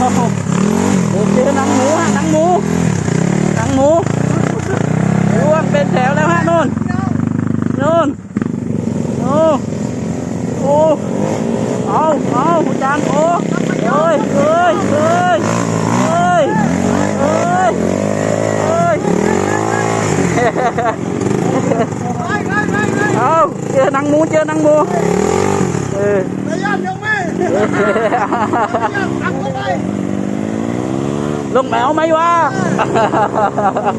được chưa nắng mú ha, nắng mú nắng mú luôn bên theo leo hát nôn. Nôn. Ô ô. Ô ô, một trang ô ơi ơi ơi ơi ơi ơi không chưa, nắng mú chưa, nắng mú ừ. Lông mèo mấy quá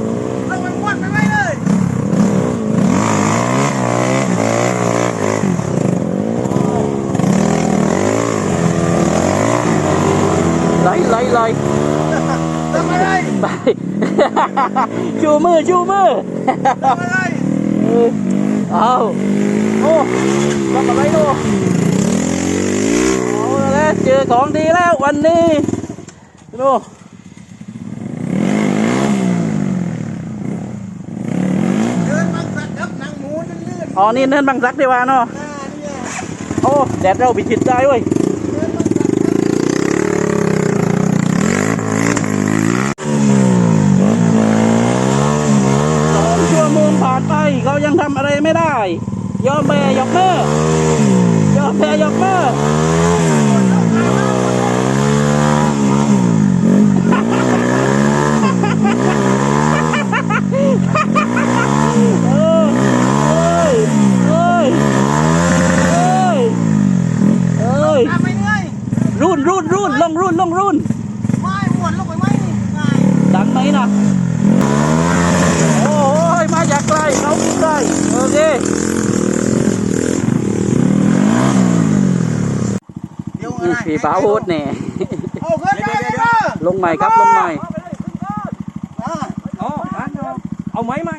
lấy lấy lấy chưa mưa chưa mưa ừ. oh. ô oh. bắt mà lấy luôn เจอของดีแล้ววันนี้ดูเดินบางสักครับนังหมูเลื่นอ๋อนี่เนินบางซักดีว่าเนาะโอ้แดดเราบิดชิดใจเว้ยสองชั่วโมงผ่านไปเขายังทำอะไรไม่ได้ ยอมแพ้ยอมเมอยอมแพ้ยอมเมอ รุ่นลงรุ่นลงรุ่นไม่ม้วนลงไปไว้นี่ง่ายดังไหมนะโอ้ยมาจากไกลเขากินได้โอเคเดี๋ยวอะไรพี่ป้าพูดเนี่ยเอาขึ้นได้เลยนะลงใหม่ครับลงใหม่อ่าอ๋ออันเดียวเอาไหมไหม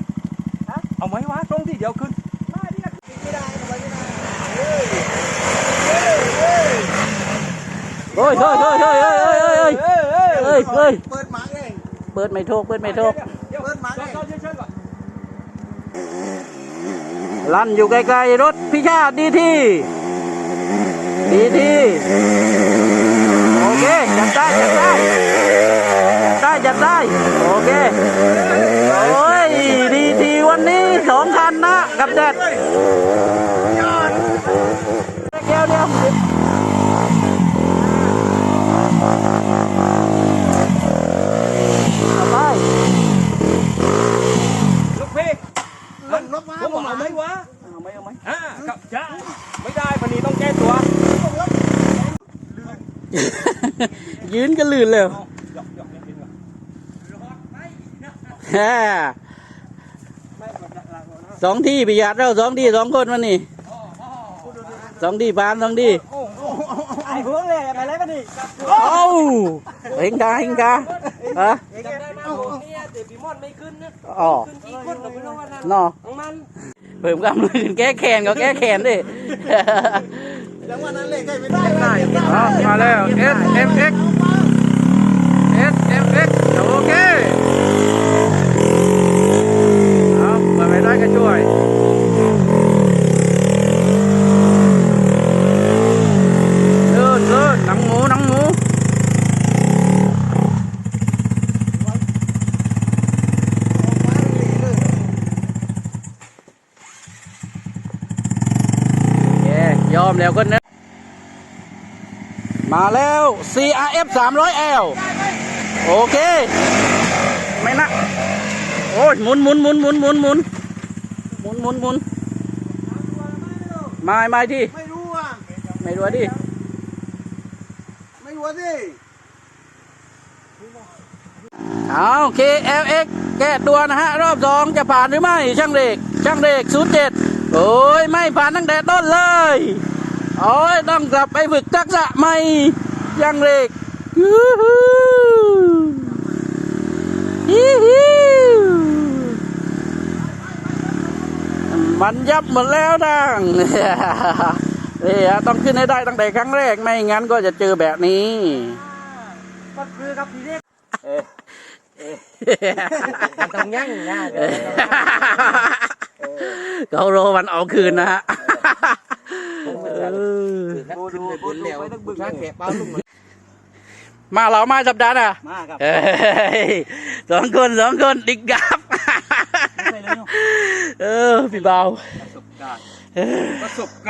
เอาไหมวะตรงที่เดียวขึ้น ไม่ได้ไม่ได้ไม่ได้เฮ้ยเฮ้ยเฮ้ย เฮ้ยเฮ้ยเฮ้ยเฮ้ยเฮ้ยเฮ้ยเฮ้ยเฮ้ยเฮ้ยเปิดหมากเองเปิดไม่โทกเปิดไม่โทกเดี๋ยวเปิดหมากเองเราเชิญก่อนลั่นอยู่ไกลๆรถพิชาติดีทีดีทีโอเคจัดได้จัดได้ได้จัดได้โอเคโอ้ยดีทีวันนี้สองคันนะกับแดด ยืนกันลื่นเลยฮ่าสองที่ประหยัดเราสองที่สองคนวันนี้สองที่ปานสองที่ไอ้หัวเลยไปแล้วกันี่เอ้าเฮงกาเฮงกาฮะอ๋อนอเพิ่มกำลังแก้แค้นก็แก้แค้นดิ มาแล้ว S M X S ยอมแล้วก็นะ มาแล้ว CRF 300L โอเค ไม่นะ โอ้ยหมุนหมุนหมุนหมุนหมุนหมุนหมุนหมุนหมุนไม่ไม่ที่ไม่รู้อะไม่รู้ดิไม่รู้สิเอา KLX แก้ตัวนะฮะ รอบสองจะผ่านหรือไม่ ช่างเด็ก ช่างเด็ก07โอ้ย ไม่ผ่านตั้งแต่ต้นเลย โอ้ยต้องกลับไปฝึกทักษะใหม่ช่างเด็กยูฮูฮิฮิมันยับหมดแล้วดังนี่ฮะต้องขึ้นให้ได้ตั้งแต่ครั้งแรกไม่งั้นก็จะเจอแบบนี้ก็คือกับทีเด็กต้องยั่งนะเขารอวันเอาคืนนะฮะ เออดูดูดูไปต้องบึกนะแขกเป้าลุงมาเรามาสัปดาห์น่ะมาครับเฮ้ยสองคนสองคนดิกกับไม่ใช่เลยเนาะเออพี่เบาประสบการณ์เออประสบการณ์